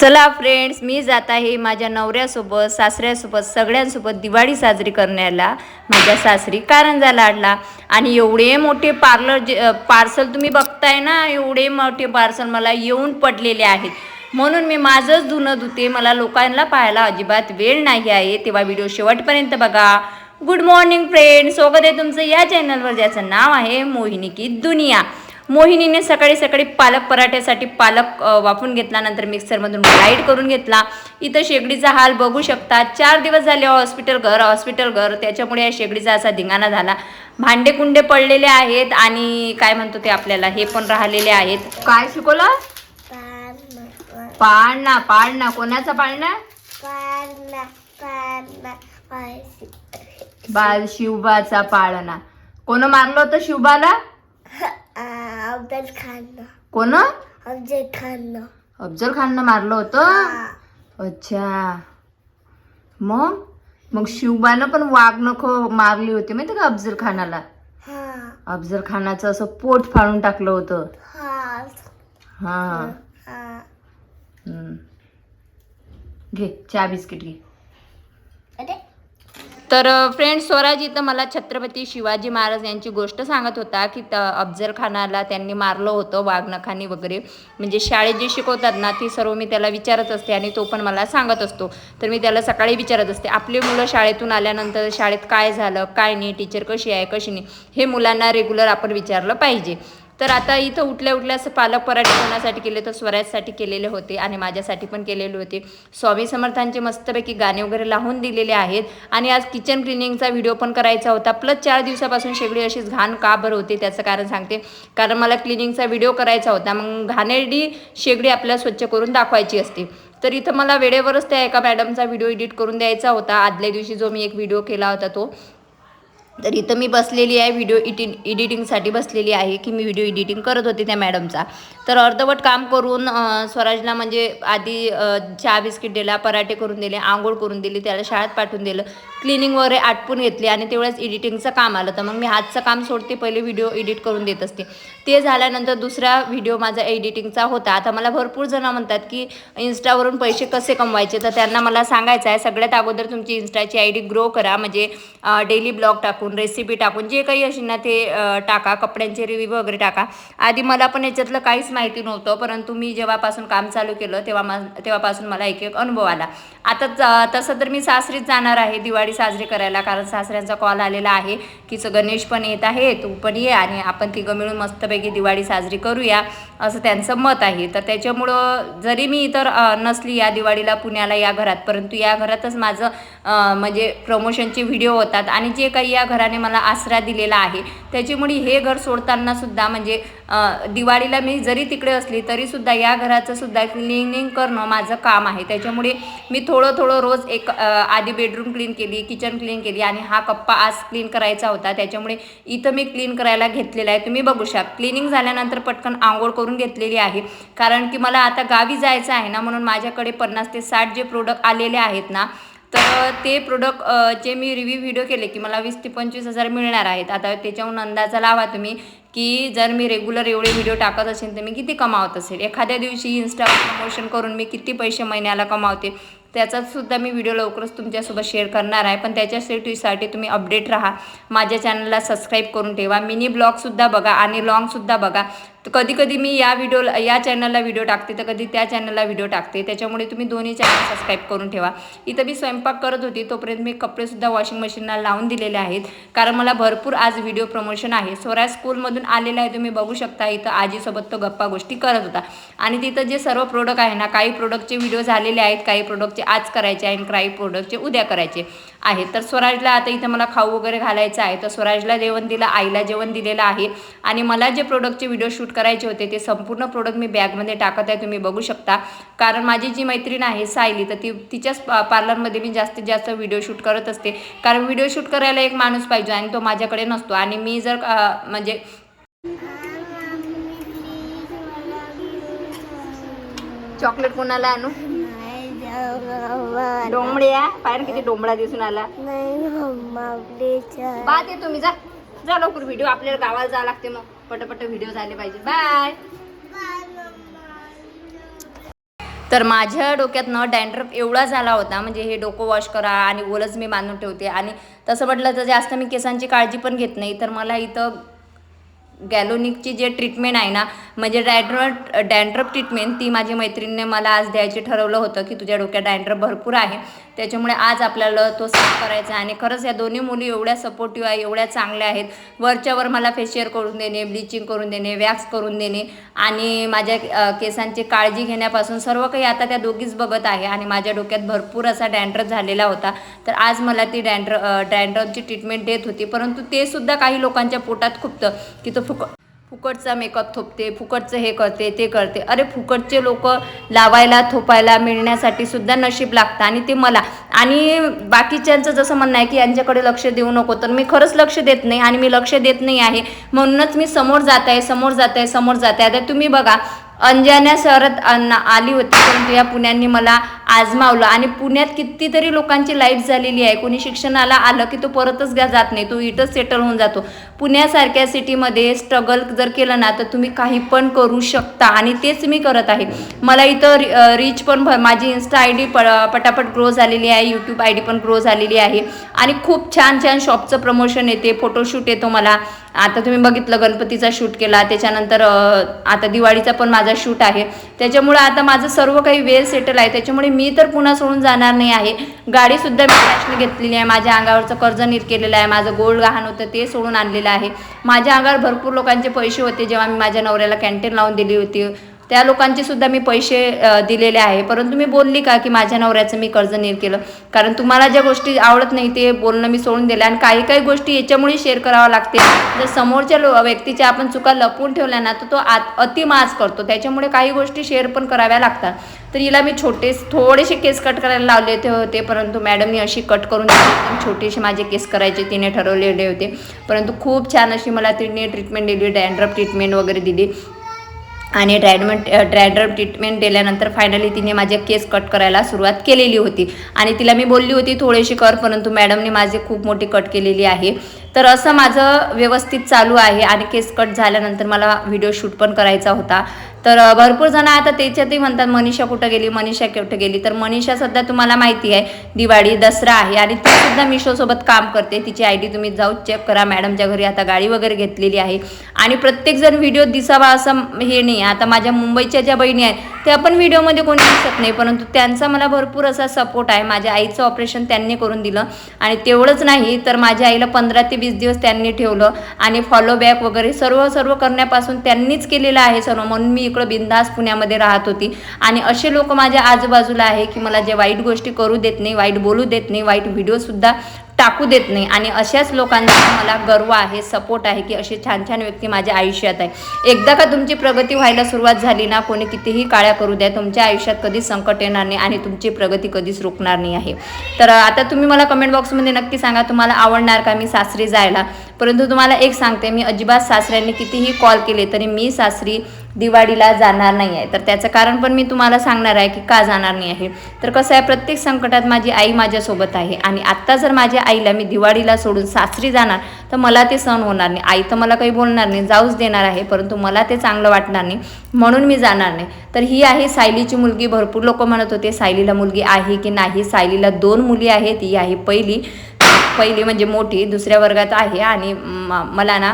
चला फ्रेंड्स मी जात आहे माझ्या नवऱ्यासोबत सासऱ्यासोबत सगळ्यांसोबत दिवाळी साजरी करण्याला. माझ्या सासरी कारंजा लाडला. आणि एवढे मोठे पार्लर जे पार्सल तुम्ही बघताय ना एवढे मोठे पार्सल मला येऊन पडलेले आहेत. म्हणून मी माझंच धुणं धुते मला लोकांना पाहायला अजिबात वेळ नाही आहे. तेव्हा व्हिडिओ शेवटपर्यंत बघा. गुड मॉर्निंग फ्रेंड स्वागत आहे तुमचं या चॅनलवर ज्याचं नाव आहे मोहिनी की दुनिया. मोहिनीने सकाळी सकाळी पालक पराठ्यासाठी पालक वाफून घेतला नंतर मिक्सरमधून ग्राईड करून घेतला. इथं शेगडीचा हाल बघू शकता. चार दिवस झाले हॉस्पिटल घर हॉस्पिटल घर त्याच्यामुळे या शेगडीचा असा धिंगाणा झाला. भांडे कुंडे पडलेले आहेत आणि काय म्हणतो ते आपल्याला हे पण राहिलेले आहेत. काय शिकवलं? पाळणा पाळणा. कोणाचा पाळणा? बाल शिवबाचा पाळणा. कोण मारलं होतं शिवबाला? अफजल खान कोण? अफजल खान अफजल खाननं मारलं होतं? अच्छा. मग? मग शिवबानं पण वाघ नख मारली होती माहिती का अफजल खानाला अफजल खानाचं असं पोट फाडून टाकलं होतं. हा. घे चहा बिस्किट घे. तर फ्रेंड स्वराज इथं मला छत्रपती शिवाजी महाराज यांची गोष्ट सांगत होता की त अफजल खानाला त्यांनी मारलं होतं वाघनखानी वगैरे. म्हणजे शाळेत जे शिकवतात ना ती सर्व मी त्याला विचारत असते आणि तो पण मला सांगत असतो. तर मी त्याला सकाळी विचारत असते आपली मुलं शाळेतून आल्यानंतर शाळेत काय झालं? काय नाही? टीचर कशी आहे? कशी नाही? हे मुलांना रेग्युलर आपण विचारलं पाहिजे. तर आता इथं उठल्या उठल्या असं पालक पराठे कोणासाठी केले तर स्वराजसाठी केलेले होते आणि माझ्यासाठी पण केलेले होते. स्वामी समर्थांचे मस्तपैकी गाणे वगैरे लावून दिलेले आहेत. आणि आज किचन क्लिनिंगचा व्हिडिओ पण करायचा होता. प्लस चार दिवसापासून शेगडी अशीच घाण का बरं होते त्याचं कारण सांगते. कारण मला क्लिनिंगचा व्हिडिओ करायचा होता. मग घाणेरडी शेगडी आपल्याला स्वच्छ करून दाखवायची असते. तर इथं मला वेळेवरच त्या एका मॅडमचा व्हिडिओ एडिट करून द्यायचा होता. आदल्या दिवशी जो मी एक व्हिडिओ केला होता तो. तर इथं मी बसलेली आहे व्हिडिओ इटिंग एडिटिंगसाठी बसलेली आहे की मी व्हिडिओ एडिटिंग करत होते त्या मॅडमचा तर अर्धवट काम करून स्वराजला म्हणजे आधी चहा बिस्किट दिला पराठे करून दिले आंघोळ करून दिली त्याला शाळेत पाठवून दिलं. क्लिनिंग वगैरे आटपून घेतली आणि तेवढ्याच एडिटिंगचं काम आलं तर मग मी हातचं काम सोडते पहिले व्हिडिओ एडिट करून देत असते. ते झाल्यानंतर दुसरा व्हिडिओ माझा एडिटिंगचा होता. आता मला भरपूर जणं म्हणतात की इन्स्टावरून पैसे कसे कमवायचे? तर त्यांना मला सांगायचं आहे सगळ्यात अगोदर तुमची इन्स्टाची आय डी ग्रो करा. म्हणजे डेली ब्लॉग टाकून रेसिपी टाकून जे काही असेल ना ते टाका. कपड्यांचे रिव्ह्यू वगैरे टाका. आधी मला पण याच्यातलं काहीच माहिती नव्हतं परंतु मी जेव्हापासून काम चालू केलं तेव्हा मा तेव्हापासून मला एक एक अनुभव आला. आता ज- तसं तर मी सासरीच जाणार आहे. दिवाळी साजरी करायला कारण सासऱ्यांचा कॉल आलेला आहे की गणेश पण येत आहे तू पण ये आणि आपण तिघं मिळून मस्तपैकी दिवाळी साजरी करूया असं त्यांचं मत आहे. तर त्याच्यामुळं जरी मी इतर नसली या दिवाळीला पुण्याला या घरात परंतु या घरातच माझं म्हणजे प्रमोशनचे व्हिडिओ होतात आणि जे काही या घराने मला आसरा दिलेला आहे त्याच्यामुळे हे घर सोडताना सुद्धा म्हणजे दिवाळीला मी जरी तिकडे असली तरीसुद्धा या घराचं सुद्धा क्लिनिंग करणं माझं काम आहे. त्याच्यामुळे मी थोडं थोडं रोज एक आधी बेडरूम क्लीन केली किचन क्लीन केली आणि हा कप्पा आज क्लीन करायचा होता. त्याच्यामुळे इथं मी क्लीन करायला घेतलेला आहे. तुम्ही बघू शकता क्लिनिंग झाल्यानंतर पटकन आंघोळ करून घेतलेली आहे. कारण की मला आता गावी जायचं आहे ना म्हणून माझ्याकडे पन्नास ते साठ जे प्रोडक्ट आलेले आहेत ना तर ते प्रोडक्ट जे मी रिव्ह्यू व्हिडिओ केले की मला वीस ते पंचवीस हजार मिळणार आहेत. आता त्याच्याहून अंदाजा लावा तुम्ही की जर मी रेग्युलर एवढे व्हिडिओ टाकत असेल तर मी किती कमावत असेल? एखाद्या दिवशी इन्स्टावर प्रमोशन करून मी किती पैसे महिन्याला कमावते? त्याचासुद्धा मी व्हिडिओ लवकरच तुमच्यासोबत शेअर करणार आहे. पण त्याच्यासाठीसाठी तुम्ही अपडेट राहा. माझ्या चॅनलला सबस्क्राईब करून ठेवा. मिनी ब्लॉगसुद्धा बघा आणि लॉंगसुद्धा बघा. तर कधी कधी मी या व्हिडिओला या चॅनलला व्हिडिओ टाकते तर कधी त्या चॅनलला व्हिडिओ टाकते. त्याच्यामुळे तुम्ही दोन्ही चॅनल सबस्क्राईब करून ठेवा. इथं मी स्वयंपाक करत होती तोपर्यंत मी कपडेसुद्धा वॉशिंग मशीनला लावून दिलेले आहेत. कारण मला भरपूर आज व्हिडिओ प्रमोशन आहे. स्वराज स्कूलमधून आलेला आहे तुम्ही बघू शकता. इथं आजीसोबत तो गप्पा गोष्टी करत होता. आणि तिथं जे सर्व प्रोडक्ट आहे ना काही प्रोडक्टचे व्हिडिओ झालेले आहेत काही प्रोडक्टचे आज करायचे आणि काही प्रोडक्टचे उद्या करायचे आहे. तर स्वराजला आता इथं मला खाऊ वगैरे घालायचं आहे. तर स्वराजला जेवण दिलं आईला जेवण दिलेलं आहे. आणि मला जे प्रोडक्टचे व्हिडिओ शूट करायचे होते ते संपूर्ण प्रोडक्ट मी बॅगमध्ये टाकत आहे. तुम्ही बघू शकता. कारण माझी जी मैत्रीण आहे सायली तर ती तिच्याच पार्लरमध्ये मी जास्तीत जास्त व्हिडिओ शूट करत असते. कारण व्हिडिओ शूट करायला एक माणूस पाहिजे आणि तो माझ्याकडे नसतो. आणि मी जर म्हणजे चॉकलेट कोणाला आणू? डोंबड्या पाहिजे किती डोंबळा दिसून आला. बाद आहे तुम्ही जा. जा लवकर व्हिडिओ आपल्याला गावाला जावं लागते मग. पटपट व्हिडिओ झाले पाहिजे. बाय. तर माझ्या डोक्यातनं डॅन्ड्रफ एवढा झाला होता. म्हणजे हे डोकं वॉश करा आणि ओलच मी बांधून ठेवते. आणि तसं म्हटलं तर जास्त मी केसांची काळजी पण घेत नाही. तर मला इथं गॅलोनिकची जे ट्रीटमेंट आहे ना म्हणजे डॅन्ड्रफ डॅन्ड्रफ ट्रीटमेंट ती माझी मैत्रिणीने मला आज द्यायची ठरवलं होतं की तुझ्या डोक्यात डँड्रप भरपूर आहे. त्याच्यामुळे आज आपल्याला तो साफ करायचा आहे. आणि खरंच या दोन्ही मुली एवढ्या सपोर्टिव्ह आहे एवढ्या चांगल्या आहेत. वरच्यावर मला फेशियल करून देणे ब्लिचिंग करून देणे वॅक्स करून देणे. आणि माझ्या केसांची काळजी घेण्यापासून सर्व काही आता त्या दोघीच बघत आहे. आणि माझ्या डोक्यात भरपूर असा डॅन्ड्रफ झालेला होता. तर आज मला ती डॅन्ड्र डॅन्ड्रफची ट्रीटमेंट देत होती. परंतु ते सुद्धा काही लोकांच्या पोटात खुपतं की तो फुक फुकटचा मेकअप थोपते फुकटचं हे करते ते करते. अरे फुकटचे लोक लावायला थोपायला मिळण्यासाठी सुद्धा नशीब लागतं आणि ते मला. आणि बाकीच्यांचं जसं म्हणणं आहे की यांच्याकडे लक्ष देऊ नको तर मी खरंच लक्ष देत नाही आणि मी लक्ष देत नाही आहे. म्हणूनच मी समोर जात आहे समोर जात आहे समोर जात आहे. आता तुम्ही बघा अंजान्या शहरात आली होती परंतु या पुण्यांनी मला आजमावलं. आणि पुण्यात कितीतरी लोकांची लाईफ झालेली आहे. कोणी शिक्षणाला आलं की तो परतच जात नाही. तो इथंच सेटल होऊन जातो. पुण्यासारख्या सिटीमध्ये स्ट्रगल जर केलं ना तर तुम्ही काही पण करू शकता. आणि तेच मी करत आहे. मला इथं रि- रीच पण भ- माझी इन्स्टा आय डी प पटापट ग्रो झालेली आहे. यूट्यूब आय डी पण ग्रो झालेली आहे. आणि खूप छान छान शॉपचं प्रमोशन येते. फोटोशूट येतो मला. आता तुम्ही बघितलं गणपतीचा शूट केला. त्याच्यानंतर आता दिवाळीचा पण माझा शूट आहे. त्याच्यामुळे आता माझं सर्व काही वेळ सेटल आहे. त्याच्यामुळे मी तर पुन्हा सोडून जाणार नाही आहे. गाडीसुद्धा मी कॅशने घेतलेली आहे. माझ्या अंगावरचं कर्ज नीट केलेलं आहे. माझं गोल्ड गहाण होतं ते सोडून आणलेलं आहे. माझ्या अंगावर भरपूर लोकांचे पैसे होते जेव्हा मी माझ्या नवऱ्याला कॅन्टीन लावून दिली होती. त्या लोकांचे सुद्धा मी पैसे दिलेले आहे. परंतु मी बोलली का की माझ्या नवऱ्याचं मी कर्ज नीट केलं. कारण तुम्हाला ज्या गोष्टी आवडत नाही ते बोलणं मी सोडून दिलं. आणि काही काही गोष्टी याच्यामुळे शेअर करावं लागते जर समोरच्या लो व्यक्तीच्या आपण चुका लपवून ठेवल्या ना तर तो आत अतिमाज करतो. त्याच्यामुळे काही गोष्टी शेअर पण कराव्या लागतात. तर हिला मी छोटे थोडेसे केस कट करायला लावले होते होते. परंतु मॅडमनी अशी कट करून दिली. छोटेसे माझे केस करायचे तिने ठरवलेले होते. परंतु खूप छान अशी मला तिने ट्रीटमेंट दिली डॅन्ड्रफ ट्रीटमेंट वगैरे दिली. आणि ड्रॅडमेंट ड्रॅड्रफ ट्रीटमेंट दिल्यानंतर फायनली तिने माझे केस कट करायला सुरुवात केलेली होती. आणि तिला मी बोलली होती थोडीशी कर परंतु मॅडमने माझे खूप मोठी कट केलेली आहे. तर असं माझं व्यवस्थित चालू आहे आणि केस कट झाल्यानंतर मला व्हिडिओ शूट पण करायचा होता. तर भरपूर जण आता त्याच्यातही म्हणतात मनीषा कुठं गेली मनीषा कुठं गेली? तर मनीषा सध्या तुम्हाला माहिती आहे दिवाळी दसरा आहे आणि ती सुद्धा मिशोसोबत काम करते. तिची आय डी तुम्ही जाऊ चेक करा. मॅडमच्या घरी आता गाडी वगैरे घेतलेली आहे. आणि प्रत्येकजण व्हिडिओ दिसावा असं हे नाही आता माझ्या मुंबईच्या ज्या बहिणी आहेत त्या पण व्हिडिओमध्ये कोणी दिसत नाही. परंतु त्यांचा मला भरपूर असा सपोर्ट आहे. माझ्या आईचं ऑपरेशन त्यांनी करून दिलं. आणि तेवढंच नाही तर माझ्या आईला पंधरा ते वीस दिवस त्यांनी ठेवलं. आणि फॉलो बॅक वगैरे सर्व सर्व करण्यापासून त्यांनीच केलेलं आहे सर्व. म्हणून मी इकडं बिंदास पुण्यामध्ये राहत होती. आणि असे लोक माझ्या आजूबाजूला आहे की मला जे वाईट गोष्टी करू देत नाही वाईट बोलू देत नाही वाईट व्हिडिओसुद्धा टाकू देत नाही. आणि अशाच लोकांचा मला गर्व आहे सपोर्ट आहे की असे छान छान व्यक्ती माझ्या आयुष्यात आहे. एकदा का तुमची प्रगती व्हायला सुरुवात झाली ना कोणी कितीही काळ्या करू द्या तुमच्या आयुष्यात कधीच संकट येणार नाही आणि तुमची प्रगती कधीच रोखणार नाही आहे. तर आता तुम्ही मला कमेंट बॉक्समध्ये नक्की सांगा तुम्हाला आवडणार का मी सासरी जायला? परंतु तुम्हाला एक सांगते मी अजिबात सासऱ्यांनी कितीही कॉल केले तरी मी सासरी दिवाळीला जाणार नाही आहे तर त्याचं कारण पण मी तुम्हाला सांगणार आहे की का जाणार नाही आहे. तर कसं आहे प्रत्येक संकटात माझी आई माझ्यासोबत आहे आणि आत्ता जर माझ्या आईला मी दिवाळीला सोडून सासरी जाणार तर मला ते सण होणार नाही. आई तर मला काही बोलणार नाही जाऊच देणार आहे परंतु मला ते चांगलं वाटणार नाही म्हणून मी जाणार नाही. तर ही आहे सायलीची मुलगी. भरपूर लोक म्हणत होते सायलीला मुलगी आहे की नाही? सायलीला दोन मुली आहेत ही आहे पहिली. पहिली म्हणजे मोठी दुसऱ्या वर्गात आहे आणि म- मला ना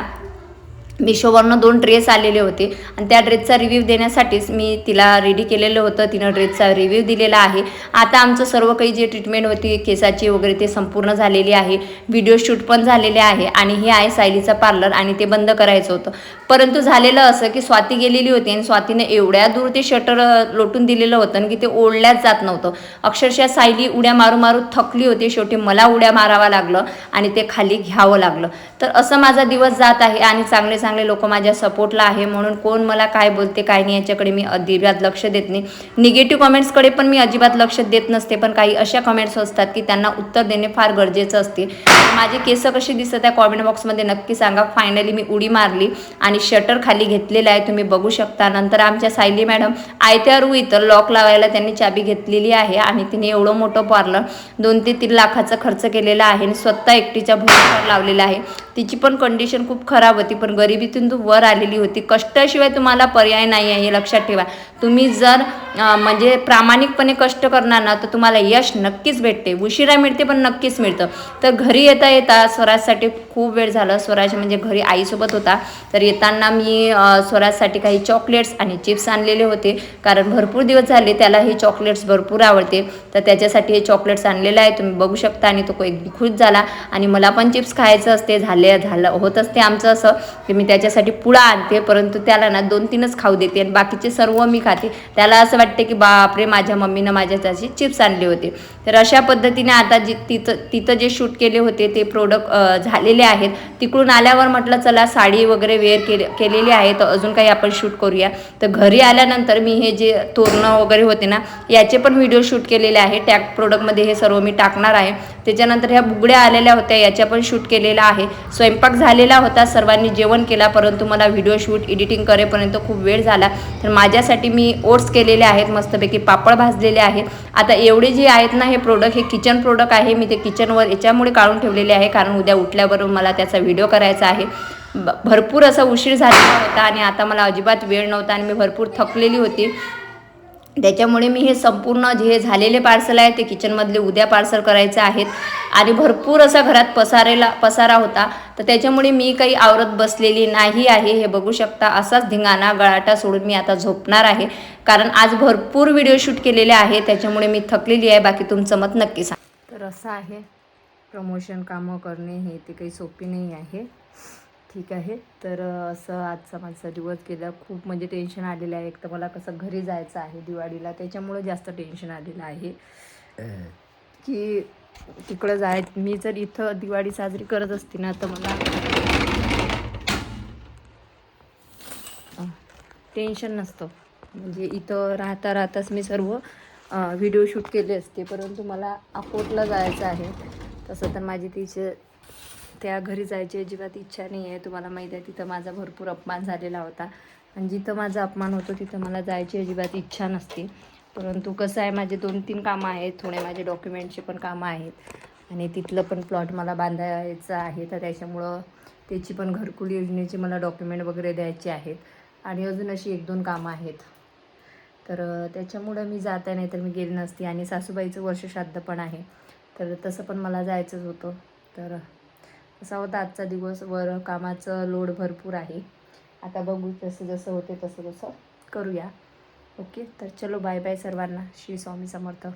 मिशोवरनं दोन ड्रेस आलेले होते. आणि त्या ड्रेसचा रिव्ह्यू देण्यासाठीच मी तिला रेडी केलेलं होतं. तिनं ड्रेसचा रिव्ह्यू दिलेला आहे. आता आमचं सर्व काही जे ट्रीटमेंट होती केसाची वगैरे ते संपूर्ण झालेली आहे. व्हिडिओ शूट पण झालेले आहे. आणि हे आहे सायलीचा पार्लर आणि ते बंद करायचं होतं. परंतु झालेलं असं की स्वाती गेलेली होती आणि स्वातीने एवढ्या दूर ते शटर लोटून दिलेलं होतं की ते ओढल्याच जात नव्हतं. अक्षरशः सायली उड्या मारू मारू थकली होती. शेवटी मला उड्या मारावा लागलं आणि ते खाली घ्यावं लागलं. तर असं माझा दिवस जात आहे आणि चांगले चांगले चांगले लोक माझ्या सपोर्टला आहे म्हणून कोण मला काय बोलते काय नाही याच्याकडे मी अजिबात लक्ष देत नाही. निगेटिव्ह कमेंट्सकडे पण मी अजिबात लक्ष देत नसते पण काही अशा कमेंट्स असतात की त्यांना उत्तर देणे फार गरजेचं असते. माझे केस कशी दिसत आहे कॉमेंट बॉक्समध्ये नक्की सांगा. फायनली मी उडी मारली आणि शटर खाली घेतलेलं आहे. तुम्ही बघू शकता. नंतर आमच्या सायली मॅडम आयत्या रू इथं लॉक लावायला त्यांनी चाबी घेतलेली आहे आणि तिने एवढं मोठं पार्लर दोन ते तीन लाखाचा खर्च केलेला आहे आणि स्वतः एकटीच्या भूमीवर लावलेला आहे. तिची पण कंडिशन खूप खराब होती पण गरीब गरिबीतून तू वर आलेली होती. कष्टाशिवाय तुम्हाला पर्याय नाही आहे हे लक्षात ठेवा. तुम्ही जर म्हणजे प्रामाणिकपणे कष्ट करणार ना तर तुम्हाला यश नक्कीच भेटते. उशिरा मिळते पण नक्कीच मिळतं. तर घरी येता येता स्वराजसाठी खूप वेळ झाला. स्वराज म्हणजे घरी आईसोबत होता. तर येताना मी स्वराजसाठी काही चॉकलेट्स आणि चिप्स आणलेले होते. कारण भरपूर दिवस झाले त्याला हे चॉकलेट्स भरपूर आवडते. तर त्याच्यासाठी हे चॉकलेट्स आणलेलं आहे. तुम्ही बघू शकता आणि तो एक खुश झाला. आणि मला पण चिप्स खायचं असते झाले झालं होत असते आमचं असं की मी त्याच्यासाठी पुळा आणते परंतु त्याला ना दोन तीनच खाऊ देते आणि बाकीचे सर्व मी खाते. त्याला असं वाटते की बापरे माझ्या मम्मीनं माझ्यासाठी चिप्स आणले होते. तर अशा पद्धतीने आता जी तिथं तिथं जे शूट केले होते ते प्रोडक्ट झालेले आहेत. तिकडून आल्यावर म्हटलं चला साडी वगैरे वेअर केले केलेली आहे तर अजून काही आपण शूट करूया. तर घरी आल्यानंतर मी हे जे तोरणं वगैरे होते ना याचे पण व्हिडिओ शूट केलेले आहे. टॅग प्रोडक्टमध्ये हे सर्व मी टाकणार आहे. त्याच्यानंतर ह्या बुगड्या आलेल्या होत्या याच्या पण शूट केलेला आहे. स्वयंपाक झालेला होता सर्वांनी जेवण केला परंतु मला व्हिडिओ शूट एडिटिंग करेपर्यंत खूप वेळ झाला. तर माझ्यासाठी मी ओट्स केलेले आहेत मस्तपैकी पापड भाजलेले आहेत. आता एवढे जे आहेत ना हे प्रोडक्ट हे किचन प्रोडक्ट आहे मी ते किचनवर याच्यामुळे काढून ठेवलेले आहे कारण उद्या उठल्याबरोबर मला त्याचा व्हिडिओ करायचा आहे. ब- भरपूर असा उशीर झालेला होता आणि आता मला अजिबात वेळ नव्हता आणि मी भरपूर थकलेली होती. त्याच्यामुळे मी हे संपूर्ण जे झालेले पार्सल आहे ते किचनमधले उद्या पार्सल करायचे आहेत. आणि भरपूर असा घरात पसारेला पसारा होता. तर त्याच्यामुळे मी काही आवरत बसलेली नाही आहे हे बघू शकता. असाच धिंगाणा गळाटा सोडून मी आता झोपणार आहे. कारण आज भरपूर व्हिडिओ शूट केलेले आहे त्याच्यामुळे मी थकलेली आहे. बाकी तुमचं मत नक्की सांग. तर असं आहे. प्रमोशन कामं करणे हे ते काही सोपी नाही आहे. ठीक आहे. तर असं आजचा माझा दिवस गेला. खूप म्हणजे टेन्शन आलेलं आहे. एक तर मला कसं घरी जायचं आहे दिवाळीला. त्याच्यामुळं जास्त टेन्शन आलेलं आहे. की तिकडं जाय मी जर इथं दिवाळी साजरी करत असते ना तर मला टेन्शन नसतं. म्हणजे इथं राहता राहताच मी सर्व व्हिडिओ शूट केले असते. परंतु मला अकोटला जायचं आहे. तसं तर माझी तिचे त्या घरी जायची अजिबात इच्छा नाही आहे. तुम्हाला माहीत आहे तिथं माझा भरपूर अपमान झालेला होता. आणि जिथं माझा अपमान होतो तिथं मला जायची अजिबात इच्छा नसते. परंतु कसं आहे माझे दोन तीन कामं आहेत. थोडे माझे डॉक्युमेंटचे पण कामं आहेत. आणि तिथलं पण प्लॉट मला बांधायचं आहे. तर त्याच्यामुळं त्याची पण घरकुल योजनेची मला डॉक्युमेंट वगैरे द्यायचे आहेत. आणि अजून अशी एक दोन कामं आहेत. तर त्याच्यामुळं मी जात आहे नाही तर मी गेली नसती. आणि सासूबाईचं वर्षश्राद्ध पण आहे. तर तसं पण मला जायचंच होतं. तर असा होता आजचा दिवस. वर कामाचं लोड भरपूर आहे. आता बघू जसं जसं होते तसं तसं करूया. ओके तर चलो बाय बाय सर्वांना. श्री स्वामी समर्थ.